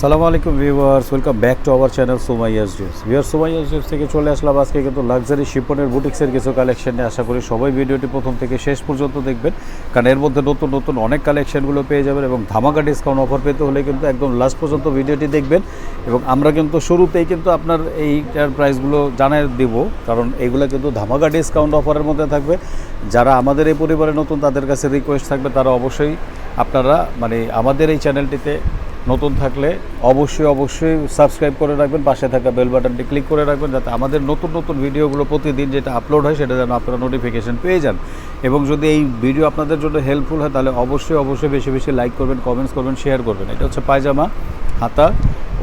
আসসালামু আলাইকুম viewers welcome back to our channel Somaiya's dreams viewer Somaiya's dreams থেকে চলে আসলাম আজকে কিন্তু লাক্সারি শিপনের বুটিক্সের কিছু কালেকশন নিয়ে আশা করি সবাই ভিডিওটি প্রথম থেকে শেষ পর্যন্ত দেখবেন। কারণ এর মধ্যে নতুন নতুন অনেক কালেকশনগুলো পেয়ে যাবেন এবং ধামাকা ডিসকাউন্ট অফার পেতে হলে কিন্তু একদম লাস্ট পর্যন্ত ভিডিওটি দেখবেন। এবং আমরা কিন্তু শুরুতেই কিন্তু আপনার এইটার প্রাইসগুলো জানাই দিব, কারণ এইগুলো কিন্তু ধামাকা ডিসকাউন্ট অফারের মধ্যে থাকবে। যারা আমাদের এই পরিবারে নতুন, তাদের কাছে রিকোয়েস্ট থাকবে, তারা অবশ্যই আপনারা মানে আমাদের এই চ্যানেলটিতে নতুন থাকলে অবশ্যই অবশ্যই সাবস্ক্রাইব করে রাখবেন, পাশে থাকা বেল বাটনটি ক্লিক করে রাখবেন যাতে আমাদের নতুন নতুন ভিডিওগুলো প্রতিদিন যেটা আপলোড হয় সেটা যেন আপনারা নোটিফিকেশান পেয়ে যান। এবং যদি এই ভিডিও আপনাদের জন্য হেল্পফুল হয়, তাহলে অবশ্যই অবশ্যই বেশি বেশি লাইক করবেন কমেন্টস করবেন শেয়ার করবেন। এটা হচ্ছে পায়জামা, হাতা,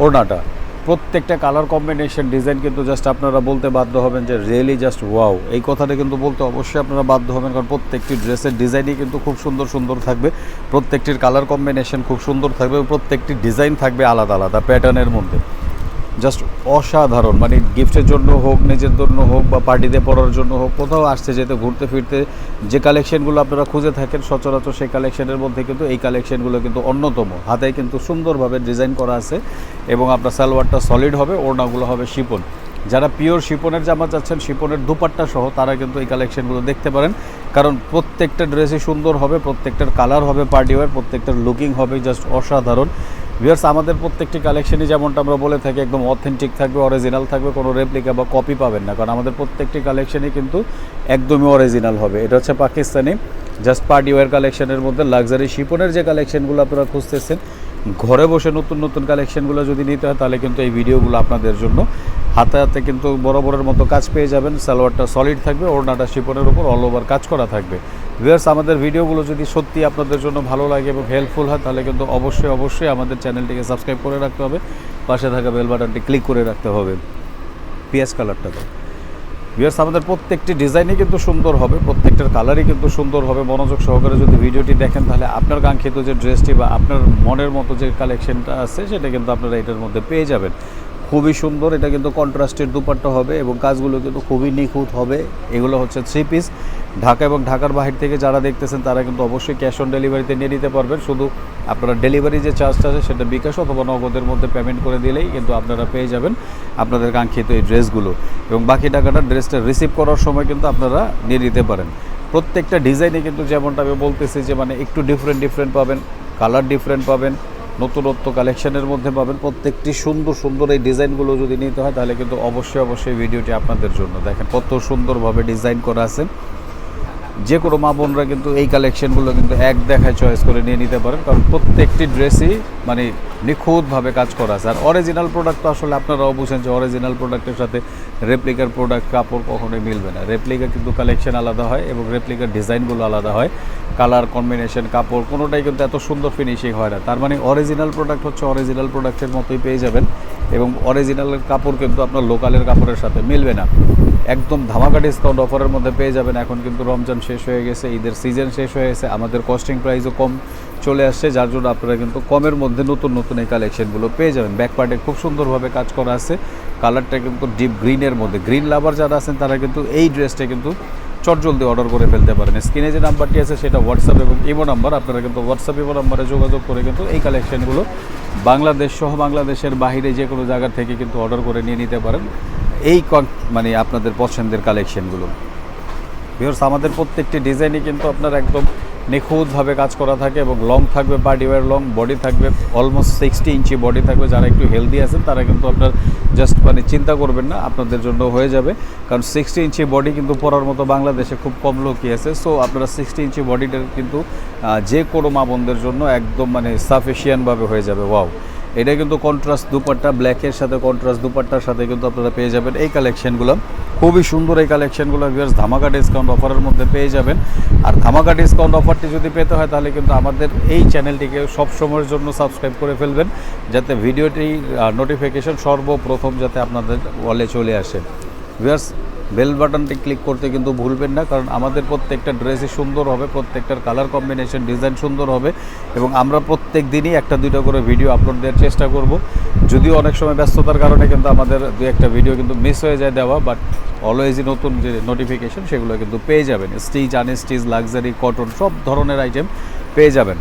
ওড়নাটা। প্রত্যেকটা কালার কম্বিনেশন ডিজাইন কিন্তু জাস্ট আপনারা বলতে বাধ্য হবেন যে রিয়েলি জাস্ট ওয়াও এই কথাটা কিন্তু বলতে অবশ্যই আপনারা বাধ্য হবেন, কারণ প্রত্যেকটি ড্রেসের ডিজাইনই কিন্তু খুব সুন্দর সুন্দর থাকবে। প্রত্যেকটির কালার কম্বিনেশন খুব সুন্দর থাকবে প্রত্যেকটি ডিজাইন থাকবে আলাদা আলাদা প্যাটার্নের মধ্যে। জাস্ট অসাধারণ মানে গিফটের জন্য হোক, নিজের জন্য হোক বা পার্টিতে পড়ার জন্য হোক, কোথাও আসতে যেতে, ঘুরতে, ফিরতে, যে কালেকশনগুলো আপনারা খুঁজে থাকেন সচরাচর সেই কালেকশনের মধ্যে কিন্তু এই কালেকশনগুলো কিন্তু অন্যতম। হাতে কিন্তু সুন্দরভাবে ডিজাইন করা আছে এবং আপনার সালোয়ারটা সলিড হবে, ওড়নাগুলো হবে শিপন যারা পিওর শিপনের জামা চাচ্ছেন শিপনের দুপাট্টা সহ, তারা কিন্তু এই কালেকশনগুলো দেখতে পারেন। কারণ প্রত্যেকটা ড্রেসই সুন্দর হবে, প্রত্যেকটার কালার হবে পার্টি ওয়ার প্রত্যেকটার লুকিং হবে জাস্ট অসাধারণ। ভিউয়ার্স আমাদের প্রত্যেকটি কালেকশনই যেমনটা আমরা বলে থাকি, একদম অথেন্টিক থাকবে অরিজিনাল থাকবে, কোনো রেপ্লিকা বা কপি পাবেন না। কারণ আমাদের প্রত্যেকটি কালেকশনই কিন্তু একদমই অরিজিনাল হবে। এটা হচ্ছে পাকিস্তানি জাস্ট পার্টি ওয়ার কালেকশনের মধ্যে লাক্সারি শিপনের যে কালেকশনগুলো আপনারা খুঁজতেছেন, ঘরে বসে নতুন নতুন কালেকশনগুলো যদি নিতে হয়, তাহলে কিন্তু এই ভিডিওগুলো আপনাদের জন্য হাতে হাতে কিন্তু বরাবরের মতো কাজ পেয়ে যাবেন। সালোয়ারটা সলিড থাকবে, ওড়নাটা শিপনের উপর অল ওভার কাজ করা থাকবে। ভিউয়ার্স, আমাদের ভিডিওগুলো যদি সত্যি আপনাদের জন্য ভালো লাগে এবং হেল্পফুল হয়, তাহলে কিন্তু অবশ্যই অবশ্যই আমাদের চ্যানেলটিকে সাবস্ক্রাইব করে রাখতে হবে। পাশে থাকা বেল বাটনটি ক্লিক করে রাখতে হবে পিএস কালারটা তো। ভিউয়ার্স, আমাদের প্রত্যেকটি ডিজাইনই কিন্তু সুন্দর হবে, প্রত্যেকটার কালারই কিন্তু সুন্দর হবে। মনোযোগ সহকারে যদি ভিডিওটি দেখেন, তাহলে আপনার কাঙ্ক্ষিত যে ড্রেসটি বা আপনার মনের মতো যে কালেকশনটা আছে, সেটা কিন্তু আপনারা এটার মধ্যে পেয়ে যাবেন। খুবই সুন্দর, এটা কিন্তু কন্ট্রাস্টের দুপাট্টা হবে এবং কাজগুলো কিন্তু খুবই নিখুঁত হবে। এগুলো হচ্ছে থ্রি পিস ঢাকা এবং ঢাকার বাহির থেকে যারা দেখতেছেন, তারা কিন্তু অবশ্যই ক্যাশ অন ডেলিভারিতে নিয়ে নিতে পারবেন। শুধু আপনারা ডেলিভারি যে চার্জটা আছে, সেটা বিকাশ অথবা নগদের মধ্যে পেমেন্ট করে দিলেই কিন্তু আপনারা পেয়ে যাবেন আপনাদের কাঙ্ক্ষিত এই ড্রেসগুলো। এবং বাকি টাকাটা ড্রেসটা রিসিভ করার সময় কিন্তু আপনারা নিয়ে নিতে পারেন। প্রত্যেকটা ডিজাইনে কিন্তু যেমনটা আমি বলতেছি যে মানে একটু ডিফারেন্ট ডিফারেন্ট পাবেন কালার ডিফারেন্ট পাবেন। নতুনত্ব কালেকশনের মধ্যে পাবেন। প্রত্যেকটি সুন্দর সুন্দর এই ডিজাইনগুলো যদি নিতে হয়, তাহলে কিন্তু অবশ্যই অবশ্যই ভিডিওটি আপনাদের জন্য। দেখেন কত সুন্দরভাবে ডিজাইন করা আছে। যে কোনো মা বোনরা কিন্তু এই কালেকশনগুলো কিন্তু এক দেখায় চয়েস করে নিয়ে নিতে পারেন। কারণ প্রত্যেকটি ড্রেসই মানে নিখুঁতভাবে কাজ করা আছে। আর অরিজিনাল প্রোডাক্ট তো আসলে আপনারাও বুঝেন যে অরিজিনাল প্রোডাক্টের সাথে রেপ্লিকার প্রোডাক্ট কাপড় কখনোই মিলবে না। রেপ্লিকা কিন্তু কালেকশন আলাদা হয় এবং রেপ্লিকার ডিজাইনগুলো আলাদা হয়। কালার কম্বিনেশন কাপড় কোনোটাই কিন্তু এত সুন্দর ফিনিশিং হয় না। তার মানে অরিজিনাল প্রোডাক্ট হচ্ছে অরিজিনাল প্রোডাক্টের মতোই পেয়ে যাবেন। এবং অরিজিনালের কাপড় কিন্তু আপনার লোকালের কাপড়ের সাথে মিলবে না। একদম ধামাকা ডিসকাউন্ট অফারের মধ্যে পেয়ে যাবেন। এখন কিন্তু রমজান শেষ হয়ে গেছে, ঈদের সিজন শেষ হয়ে গেছে, আমাদের কস্টিং প্রাইসও কম চলে আসছে, যার জন্য আপনারা কিন্তু কমের মধ্যে নতুন নতুন এই কালেকশনগুলো পেয়ে যাবেন। ব্যাক পার্টে খুব সুন্দরভাবে কাজ করা আছে। কালারটা কিন্তু ডিপ গ্রিনের মধ্যে। গ্রিন লাভার যারা আছেন, তারা কিন্তু এই ড্রেসটা কিন্তু চটজলদি অর্ডার করে ফেলতে পারেন। স্ক্রিনে যে নাম্বারটি আছে সেটা হোয়াটসঅ্যাপ এবং ইমো নাম্বার আপনারা কিন্তু হোয়াটসঅ্যাপ ইমো নাম্বারে যোগাযোগ করে কিন্তু এই কালেকশানগুলো বাংলাদেশ সহ বাংলাদেশের বাহিরে যে কোনো জায়গা থেকে কিন্তু অর্ডার করে নিয়ে নিতে পারেন। এই মানে আপনাদের পছন্দের কালেকশানগুলো বিহর্স আমাদের প্রত্যেকটি ডিজাইনই কিন্তু আপনার একদম নিখুঁতভাবে কাজ করা থাকে এবং লং থাকবে পার্টি ওয়ার লং বডি থাকবে অলমোস্ট সিক্সটি ইঞ্চি বডি থাকবে। যারা একটু হেলদি আছেন, তারা কিন্তু আপনার জাস্ট মানে চিন্তা করবেন না, আপনাদের জন্য হয়ে যাবে। কারণ সিক্সটি ইঞ্চি বডি কিন্তু পরার মতো বাংলাদেশে খুব কম লোকই আছে। সো আপনারা সিক্সটি ইঞ্চি বডিটা কিন্তু যে কোনো মা বোনদের জন্য একদম মানে সাফিসিয়েন্টভাবে হয়ে যাবে। ওয়াও এটা কিন্তু কন্ট্রাস্ট দুপাট্টা ব্ল্যাকের সাথে কন্ট্রাস্ট দুপাট্টার সাথে কিন্তু আপনারা পেয়ে যাবেন এই কালেকশনগুলো খুবই সুন্দর এই কালেকশনগুলো ভিউয়ার্স ধামাকা ডিসকাউন্ট অফারের মধ্যে পেয়ে যাবেন। আর ধামাকা ডিসকাউন্ট অফারটি যদি পেতে হয়, তাহলে কিন্তু আমাদের এই চ্যানেলটিকে সব সময়ের জন্য সাবস্ক্রাইব করে ফেলবেন, যাতে ভিডিওটি নোটিফিকেশন সর্বপ্রথম যাতে আপনাদের ওয়ালে চলে আসে। ভিউয়ার্স বেল বাটনটি ক্লিক করতে কিন্তু ভুলবেন না, কারণ আমাদের প্রত্যেকটা ড্রেসই সুন্দর হবে, প্রত্যেকটার কালার কম্বিনেশন ডিজাইন সুন্দর হবে এবং আমরা প্রত্যেক দিনই একটা দুইটা করে ভিডিও আপলোড দেওয়ার চেষ্টা করব। যদিও অনেক সময় ব্যস্ততার কারণে কিন্তু আমাদের দু একটা ভিডিও কিন্তু মিস হয়ে যায় দেওয়া বাট অলওয়েজই নতুন যে নোটিফিকেশন সেগুলো কিন্তু পেয়ে যাবেন। স্টিচ আনস্টিচ লাক্সারি কটন সব ধরনের আইটেম পেয়ে যাবেন।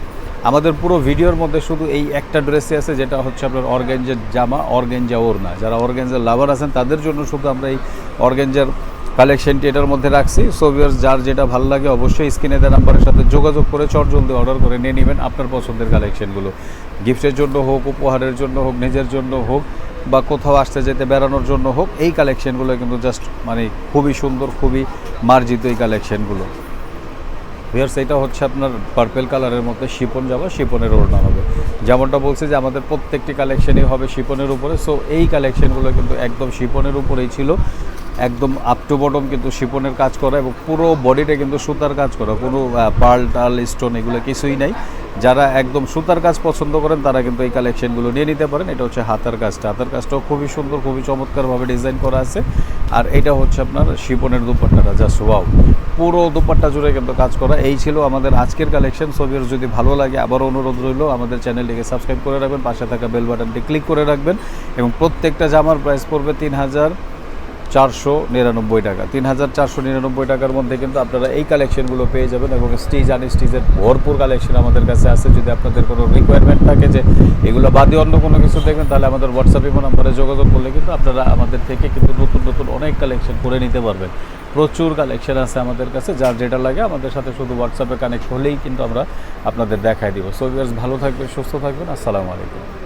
আমাদের পুরো ভিডিওর মধ্যে শুধু এই একটা ড্রেসই আছে, যেটা হচ্ছে আপনার অর্গেঞ্জের জামা, অর্গেঞ্জা ওড়না। যারা অর্গেঞ্জার লাভার আছেন, তাদের জন্য শুধু আমরা এই অর্গেঞ্জার কালেকশনটি এটার মধ্যে রাখছি। সো ভিউয়ার্স যার যেটা ভালো লাগে, অবশ্যই স্ক্রিনে দেওয়া নাম্বারের সাথে যোগাযোগ করে চট জলদি অর্ডার করে নিয়ে নেবেন আপনার পছন্দের কালেকশনগুলো গিফটের জন্য হোক, উপহারের জন্য হোক, নিজের জন্য হোক, বা কোথাও আসতে যেতে, বেড়ানোর জন্য হোক, এই কালেকশনগুলো কিন্তু জাস্ট মানে খুবই সুন্দর, খুবই মার্জিত এই কালেকশনগুলো ভিয়ার্স এটা হচ্ছে আপনার পার্পেল কালারের মধ্যে শিপন যাবে শিপনের ওড়না হবে। যেমনটা বলছি যে আমাদের প্রত্যেকটি কালেকশনই হবে শিপনের উপরে সো এই কালেকশনগুলো কিন্তু একদম শিপনের উপরেই ছিল। একদম আপ টু বটম কিন্তু শিপনের কাজ করা এবং পুরো বডিটা কিন্তু সুতার কাজ করা, কোনো পার্ল টাল স্টোন এগুলো কিছুই নাই। যারা একদম সুতার কাজ পছন্দ করেন, তারা কিন্তু এই কালেকশনগুলো নিয়ে নিতে পারেন। এটা হচ্ছে হাতার কাজটা। হাতার কাজটাও খুবই সুন্দর, খুবই চমৎকারভাবে ডিজাইন করা আছে। আর এটা হচ্ছে আপনার শিপনের দুপাট্টাটা জাস্ট ওয়াও পুরো দুপাট্টা জুড়ে কিন্তু কাজ করা। এই ছিল আমাদের আজকের কালেকশন ছবির যদি ভালো লাগে, আবারও অনুরোধ রইল, আমাদের চ্যানেলটিকে সাবস্ক্রাইব করে রাখবেন, পাশে থাকা বেল বাটনটি ক্লিক করে রাখবেন এবং প্রত্যেকটা জামার প্রাইস পড়বে তিন হাজার চারশো নিরানব্বই টাকা। তিন হাজার চারশো নিরানব্বই টাকার মধ্যে কিন্তু আপনারা এই কালেকশনগুলো পেয়ে যাবেন এবং স্টিচ আন স্টিচের ভরপুর কালেকশন আমাদের কাছে আছে। যদি আপনাদের কোনো রিকোয়ারমেন্ট থাকে যে এগুলো বাদে অন্য কোনো কিছু দেখবেন, তাহলে আমাদের হোয়াটসঅ্যাপ ইমো নাম্বারে যোগাযোগ করলে কিন্তু আপনারা আমাদের থেকে কিন্তু নতুন নতুন অনেক কালেকশন করে নিতে পারবেন। প্রচুর কালেকশন আছে আমাদের কাছে, যার যেটা লাগে আমাদের সাথে শুধু হোয়াটসঅ্যাপে কানেক্ট হলেই কিন্তু আমরা আপনাদের দেখাই দিব। সো ভালো থাকবেন, সুস্থ থাকবেন। আসসালামু আলাইকুম।